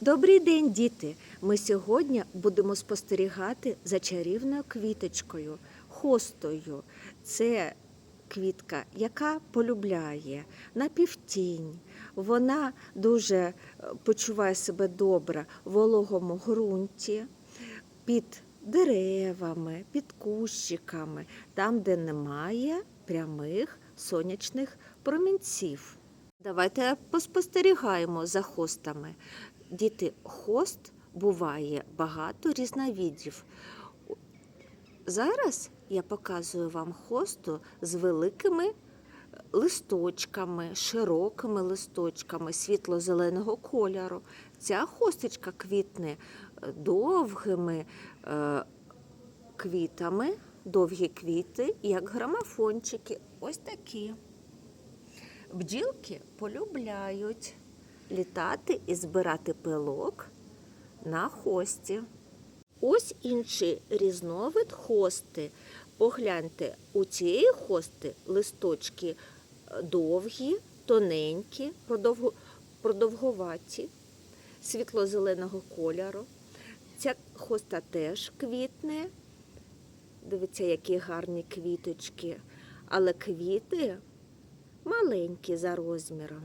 Добрий день, діти! Ми сьогодні будемо спостерігати за чарівною квіточкою, хостою. Це квітка, яка полюбляє напівтінь. Вона дуже е, почуває себе добре в вологому ґрунті, під деревами, під кущиками, там, де немає прямих сонячних промінців. Давайте поспостерігаємо за хостами. Діти, хост буває багато різновидів. Зараз я показую вам хосту з великими листочками, широкими листочками світло-зеленого кольору. Ця хосточка квітне е, довгими е, квітами, довгі квіти, як грамофончики. Ось такі. Бджілки полюбляють літати і збирати пилок на хості. Ось інший різновид хости. Погляньте, у цієї хости листочки е, довгі, тоненькі, продовгу- продовгуваті, світло-зеленого кольору. Ця хоста теж квітне. Дивіться, які гарні квіточки. Але квіти маленькі за розміром.